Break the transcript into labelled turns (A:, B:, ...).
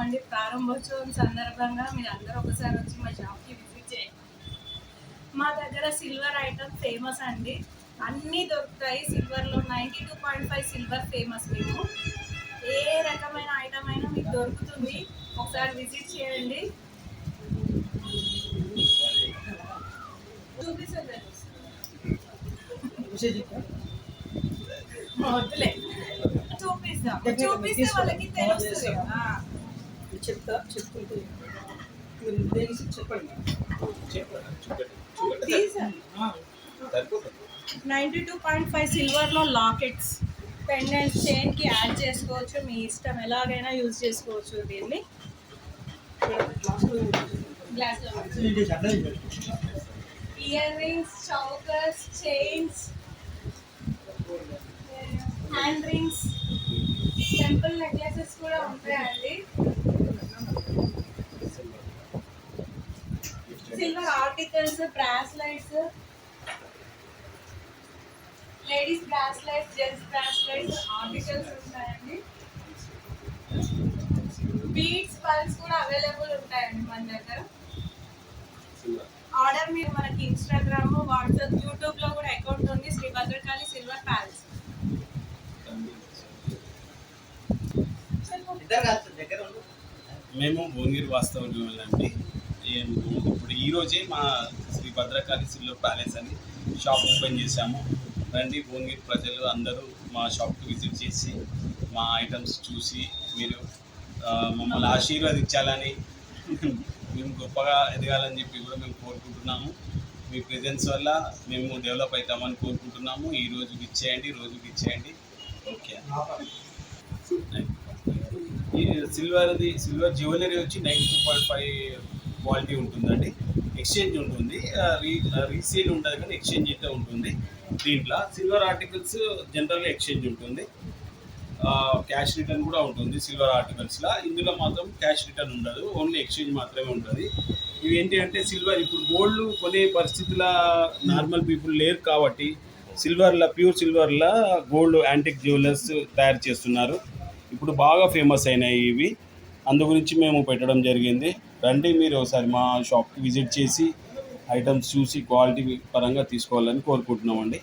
A: అండి ప్రారంభోత్సవం సందర్భంగా మీరు అందరూ ఒకసారి వచ్చి మా షాప్కి విజిట్ చేయండి. మా దగ్గర సిల్వర్ ఐటమ్ ఫేమస్ అండి. అన్నీ దొరుకుతాయి. సిల్వర్లో ninety two point five silver famous మేము ఏ రకమైన ఐటమ్ అయినా మీకు దొరుకుతుంది. ఒకసారి విజిట్ చేయండి. చూపిస్తుంది వద్దులే. చూపిస్తాం చూపిస్తే వాళ్ళకి తెలుస్తుంది కదా.
B: చెప్తా చెప్పుకుంటే మీరు దేనికి చెప్పండి.
A: నైంటీ టూ పాయింట్ ఫైవ్ సిల్వర్లో లాకెట్స్ పెండెంట్స్ చైన్కి యాడ్ చేసుకోవచ్చు. మీ ఇష్టం ఎలాగైనా యూజ్ చేసుకోవచ్చు దీన్ని. Earrings chokers chains hand rings temple necklaces కూడా ఉంటాయండి. Silver articles bracelets ladies bracelets gents bracelets articles ఉంటాయండి. బీడ్స్ పల్స్ కూడా అవైలబుల్ ఉంటాయండి మన దగ్గర. ఆర్డర్ మీరు మనకి ఇన్స్టాగ్రామ్ వాట్సాప్ యూట్యూబ్లో కూడా అకౌంట్ ఉంది శ్రీ భద్రకాళి సిల్వర్ ప్యాలెస్
C: మేము భువనగిరి వాస్తవం అండి ఇప్పుడు ఈ రోజే మా శ్రీ భద్రకాళి సిల్వర్ ప్యాలెస్ అని షాప్ ఓపెన్ చేశాము. రండి భువనగిరి ప్రజలు అందరూ మా షాప్కి విజిట్ చేసి మా ఐటమ్స్ చూసి మీరు మమ్మల్ని ఆశీర్వదించాలని మేము గొప్పగా ఎదగాలని చెప్పి కూడా మేము కోరుకుంటున్నాము. మీ ప్రెజెన్స్ వల్ల మేము డెవలప్ అవుతామని కోరుకుంటున్నాము. ఈ రోజుకి ఇచ్చేయండి రోజుకి ఇచ్చేయండి. ఓకే ఈ సిల్వర్ది సిల్వర్ జ్యువెలరీ వచ్చి nine two point five quality ఉంటుందండి. ఎక్స్చేంజ్ ఉంటుంది. రీ రీసేల్ ఉంటుంది కానీ ఎక్స్చేంజ్ అయితే ఉంటుంది. దీంట్లో సిల్వర్ ఆర్టికల్స్ జనరల్గా ఎక్స్చేంజ్ ఉంటుంది. క్యాష్ రిటర్న్ కూడా ఉంటుంది సిల్వర్ ఆర్టికల్స్లో. ఇందులో మాత్రం క్యాష్ రిటర్న్ ఉండదు. ఓన్లీ ఎక్స్చేంజ్ మాత్రమే ఉంటుంది. ఇవి ఏంటి అంటే సిల్వర్ ఇప్పుడు గోల్డ్ కొనే పరిస్థితుల నార్మల్ పీపుల్ లేరు కాబట్టి సిల్వర్లో ప్యూర్ సిల్వర్లో గోల్డ్ యాంటిక్ జ్యువెలర్స్ తయారు చేస్తున్నారు. ఇప్పుడు బాగా ఫేమస్ అయినాయి ఇవి. అందు గురించి మేము పెట్టడం జరిగింది. రండి మీరు ఒకసారి మా షాప్కి విజిట్ చేసి ఐటమ్స్ చూసి క్వాలిటీ పరంగా తీసుకోవాలని కోరుకుంటున్నామండి.